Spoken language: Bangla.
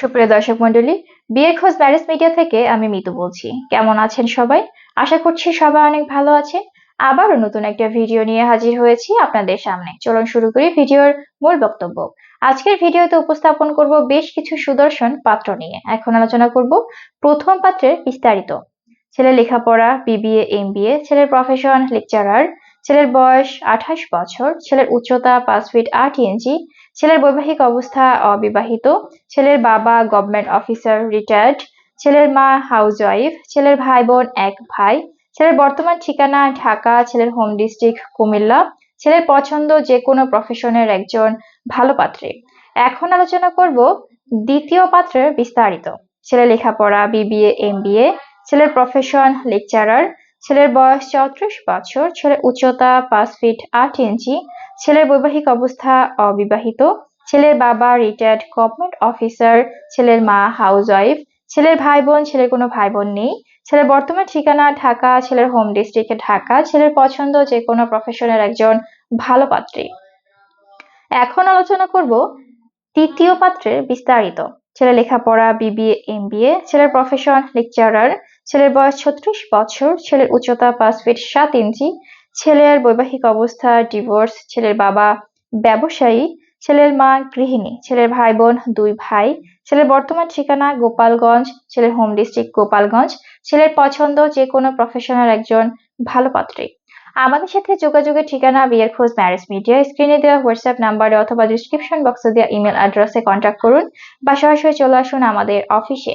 সুপ্রিয় দর্শক মন্ডলী বিয়ের খোঁজ ম্যারেজ মিডিয়া থেকে আমি মিতু বলছি। কেমন আছেন সবাই? আশা করছি সবাই অনেক ভালো আছে আবারও নতুন একটা ভিডিও নিয়ে হাজির হয়েছি আপনাদের সামনে। চলুন শুরু করি ভিডিওর মূল বক্তব্য। আজকের ভিডিওতে উপস্থাপন করব বেশ কিছু সুদর্শন পাত্র নিয়ে। এখন আলোচনা করব প্রথম পাত্রের বিস্তারিত। ছেলের লেখাপড়া, বিবিএ এম ছেলের প্রফেশন লেকচারার ছেলের বয়স আঠাশ বছর, ছেলের উচ্চতা পাঁচ ফিট আট ইঞ্চি ছেলের বৈবাহিক অবস্থা অবিবাহিত, ছেলের বাবা গভর্নমেন্ট অফিসার রিটায়ার্ড ছেলের মা হাউস ওয়াইফ ছেলের ভাই বোন এক ভাই, ছেলের বর্তমান ঠিকানা ঢাকা, ছেলের হোম ডিস্ট্রিক্ট কুমিল্লা, ছেলের পছন্দ যে কোনো প্রফেশনের একজন ভালো পাত্রে। এখন আলোচনা করব দ্বিতীয় পাত্রের বিস্তারিত। ছেলে লেখাপড়া বিবিএ এম ছেলের প্রফেশন লেকচারার ছেলের বয়স চৌত্রিশ বছর, ছেলের উচ্চতা পাঁচ ফিট আট ইঞ্চি ছেলের বৈবাহিক অবস্থা অবিবাহিত, ছেলের বাবা রিটায়ার্ড গভর্নমেন্ট অফিসার ছেলের মা হাউস ওয়াইফ ছেলের ভাই বোন ছেলের কোনো ভাই বোন নেই, ছেলের বর্তমান ঠিকানা ঢাকা, ছেলের হোম ডিস্ট্রিক্টে ঢাকা, ছেলের পছন্দ যে কোনো প্রফেশনের একজন ভালো পাত্রী। এখন আলোচনা করব তৃতীয় পাত্রের বিস্তারিত। ছেলে লেখাপড়া বিবিএ এম ছেলের প্রফেশন লেকচারার ছেলের বয়স ছত্রিশ বছর, ছেলের উচ্চতা পাঁচ ফিট সাত ইঞ্চি, ছেলের বৈবাহিক অবস্থা ডিভোর্স ছেলের বাবা ব্যবসায়ী, ছেলের মা গৃহিণী, ছেলের ভাই বোন দুই ভাই, ছেলের বর্তমান ঠিকানা গোপালগঞ্জ, ছেলের হোম ডিস্ট্রিক্ট গোপালগঞ্জ, ছেলের পছন্দ যে কোনো প্রফেশনাল একজন ভালো পাত্রী। আমাদের সাথে যোগাযোগের ঠিকানা বিয়ের খোঁজ ম্যারেজ মিডিয়া স্ক্রিনে দেওয়া হোয়াটসঅ্যাপ নাম্বারে অথবা ডিসক্রিপশন বক্সে দেওয়া ইমেল অ্যাড্রেসে কন্ট্যাক্ট করুন বা সরাসরি চলে আসুন আমাদের অফিসে